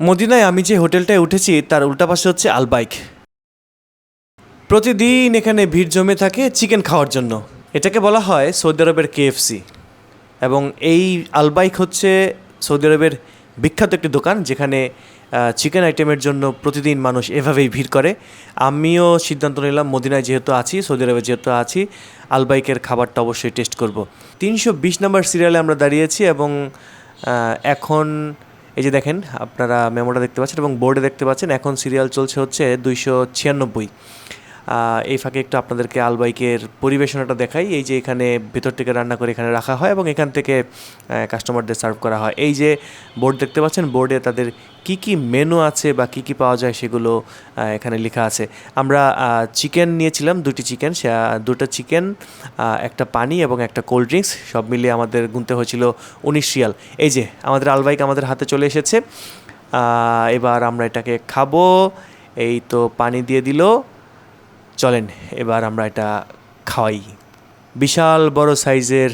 মদিনায় আমি যে হোটেলটায় উঠেছি, তার উল্টা পাশে হচ্ছে আলবাইক। প্রতিদিন এখানে ভিড় জমে থাকে চিকেন খাওয়ার জন্য। এটাকে বলা হয় সৌদি আরবের কেএফসি এবং এই আলবাইক হচ্ছে সৌদি আরবের বিখ্যাত একটি দোকান, যেখানে চিকেন আইটেমের জন্য প্রতিদিন মানুষ এভাবেই ভিড় করে। আমিও সিদ্ধান্ত নিলাম মদিনায় যেহেতু আছি, সৌদি আরবে যেহেতু আছি, আলবাইকের খাবারটা অবশ্যই টেস্ট করব। তিনশো বিশ নম্বর সিরিয়ালে আমরা দাঁড়িয়েছি এবং এখন এই যে দেখেন, আপনারা মেমোটা দেখতে পাচ্ছেন এবং বোর্ডে দেখতে পাচ্ছেন, এখন সিরিয়াল চলছে হচ্ছে দুইশো ছিয়ানব্বই। এই ফাঁকে একটু আপনাদেরকে আলবাইকের পরিবেশনাটা দেখাই। এই যে এখানে ভেতর থেকে রান্না করে এখানে রাখা হয় এবং এখান থেকে কাস্টমারদের সার্ভ করা হয়। এই যে বোর্ড দেখতে পাচ্ছেন বোর্ডে তাদের কি কি মেনু আছে বা কি কি পাওয়া যায় সেগুলো এখানে লেখা আছে। আমরা চিকেন নিয়েছিলাম, দুটি চিকেন সে দুটো চিকেন একটা পানি এবং একটা কোল্ড ড্রিঙ্কস সব মিলিয়ে আমাদের গুনতে হয়েছিল উনিশ রিয়াল। এই যে আমাদের আলবাইক আমাদের হাতে চলে এসেছে। এবার আমরা এটাকে খাব। এই তো পানি দিয়ে দিল। চলেন, এবার আমরা এটা খাওয়াই। বিশাল বড় সাইজের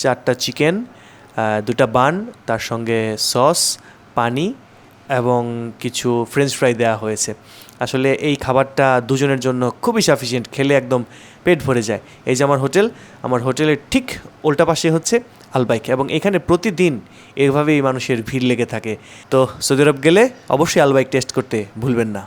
চারটা চিকেন দুটা বান, তার সঙ্গে সস, পানি এবং কিছু ফ্রেঞ্চ ফ্রাই দেওয়া হয়েছে। আসলে এই খাবারটা দুজনের জন্য খুবই সাফিসিয়েন্ট, খেলে একদম পেট ভরে যায়। এই যে আমার হোটেল, আমার হোটেলের ঠিক উল্টা পাশে হচ্ছে আলবাইক এবং এখানে প্রতিদিন এভাবেই মানুষের ভিড় লেগে থাকে। তো সৌদি আরব গেলে অবশ্যই আলবাইক টেস্ট করতে ভুলবেন না।